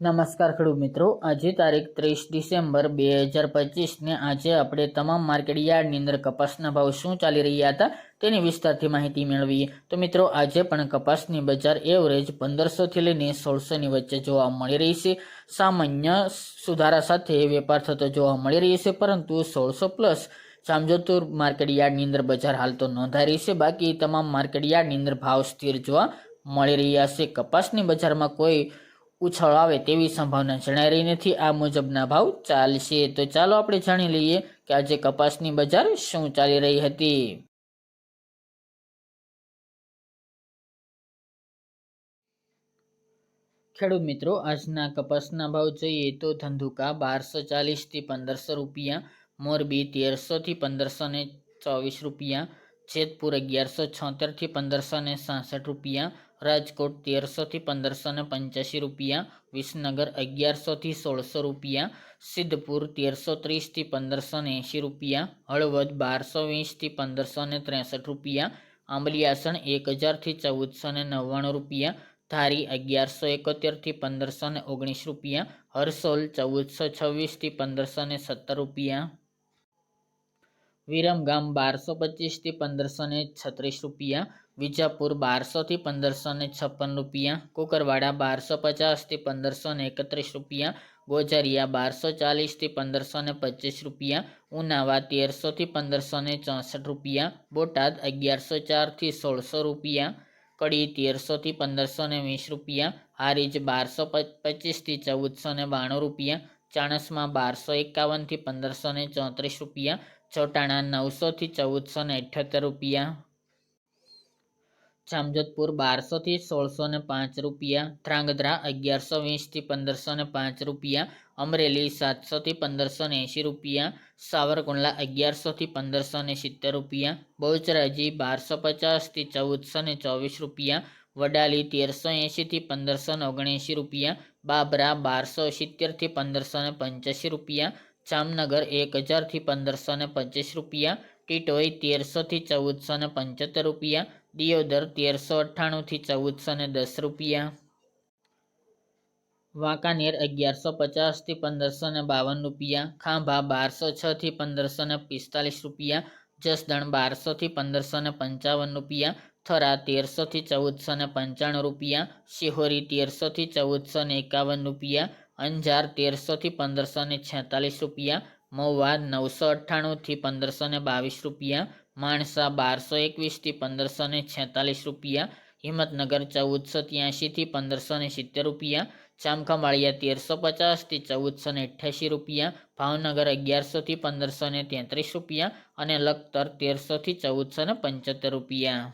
નમસ્કાર ખેડૂત મિત્રો. આજે તારીખ ત્રીસ ડિસેમ્બર બે હજાર પચીસને આજે આપણે તમામ માર્કેટ યાર્ડની અંદર કપાસના ભાવ શું ચાલી રહ્યા હતા તેની વિસ્તારથી માહિતી મેળવીએ. તો મિત્રો, આજે પણ કપાસની બજાર એવરેજ પંદરસોથી લઈને સોળસોની વચ્ચે જોવા મળી રહી છે. સામાન્ય સુધારા સાથે વેપાર થતો જોવા મળી રહ્યો છે, પરંતુ સોળસો પ્લસ સામજોતુર માર્કેટ યાર્ડની અંદર બજાર હાલ તો નોંધાઈ રહી છે. બાકી તમામ માર્કેટ યાર્ડની અંદર ભાવ સ્થિર જોવા મળી રહ્યા છે. કપાસની બજારમાં કોઈ ઉછાળ આવે તેવી સંભાવના જણાઈ રહી નથી. આ મુજબના ભાવ ચાલશે. તો ચાલો આપણે જાણી લઈએ કે આજે કપાસની બજાર શું ચાલી રહી હતી. ખેડૂત મિત્રો, આજના કપાસના ભાવ જોઈએ તો ધંધુકા બારસો ચાલીસથી પંદરસો રૂપિયા, મોરબી તેરસોથી પંદરસો ને ચોવીસ રૂપિયા, જેતપુર અગિયારસો છોતેરથી પંદરસો ને સાસઠ રૂપિયા રાજકોટ તેરસોથી પંદરસો ને પંચ્યાસી રૂપિયા, વિસનગર અગિયારસોથી સોળસો રૂપિયા, સિદ્ધપુર તેરસો ત્રીસથી પંદરસો ને એંશી રૂપિયા, હળવદ બારસો વીસથી પંદરસો ને ત્રેસઠ રૂપિયા આંબલિયાસણ એક હજારથી ચૌદસો ને નવ્વાણું રૂપિયા, ધારી અગિયારસો એકોતેરથી પંદરસો ને ઓગણીસ રૂપિયા, હરસોલ ચૌદસો છવ્વીસથી પંદરસો ને સત્તર રૂપિયા. વિરમગામ બારસો પચીસથી પંદરસો ને છત્રીસ રૂપિયા, વિજાપુર બારસોથી પંદરસો ને છપ્પન રૂપિયા, કુકરવાડા બારસો પચાસથી પંદરસો ને એકત્રીસ રૂપિયા ગોઝરિયા બારસો ચાલીસથી પંદરસો ને પચીસ રૂપિયા, ઉનાવા તેરસોથી પંદરસો ને ચોસઠ રૂપિયા, બોટાદ અગિયારસો ચારથી સોળસો રૂપિયા, કડી તેરસોથી પંદરસો ને વીસ રૂપિયા, હારીજ બારસો પચીસથી ચૌદસો ને બાણું રૂપિયા ચાણસમાં બારસો એકાવનથી પંદરસો ને ચોત્રીસ રૂપિયા, ચોટાણા નવસોથી ચૌદસો ને અઠ્યોતેર રૂપિયા. જામજોધપુર બારસોથી સોળસો ને પાંચ રૂપિયા, ધ્રાંગધ્રા અગિયારસો વીસથી પંદરસો ને પાંચ રૂપિયા, અમરેલી સાતસોથી પંદરસો ને એંશી રૂપિયા, સાવરકુંડલા અગિયારસોથી પંદરસો ને સિત્તેર રૂપિયા, બહુચરાજી બારસો પચાસથી ચૌદસો ને ચોવીસ રૂપિયા, વડાલી તેરસો એંશીથી પંદરસો ને ઓગણએંશી રૂપિયા બાબરા બારસો સિત્તેરથી પંદરસો ને પંચ્યાસી રૂપિયા, જામનગર એક હજારથી પંદરસો ને પચીસ રૂપિયા, ટીટોઈ તેરસોથી ચૌદસો ને પંચોતેર રૂપિયા, દિયોદર તેરસો અઠ્ઠાણુંથી ચૌદસો ને દસ રૂપિયા. વાંકાનેર અગિયારસો પચાસથી પંદરસો ને બાવન રૂપિયા, ખાંભા બારસો છથી પંદરસો ને પિસ્તાલીસ રૂપિયા, જસદણ બારસોથી પંદરસો ને પંચાવન રૂપિયા થરા તેરસોથી ચૌદસો ને પંચાણું રૂપિયા, શિહોરી તેરસોથી ચૌદસો ને એકાવન રૂપિયા, અંજાર તેરસોથી પંદરસો ને છેતાલીસ રૂપિયા, મહુવા નવસો અઠ્ઠાણુંથી પંદરસો ને બાવીસ રૂપિયા, માણસા બારસો એકવીસથી પંદરસો ને છેતાલીસ રૂપિયા, હિંમતનગર ચૌદસો ત્યાંશીથી પંદરસો ને સિત્તેર રૂપિયા, ચામખંભાળિયા તેરસો પચાસથી ચૌદસો ને અઠ્યાસી રૂપિયા, ભાવનગર અગિયારસોથી પંદરસો ને તેત્રીસ રૂપિયા અને લખતર તેરસોથી ચૌદસો ને પંચોતેર રૂપિયા.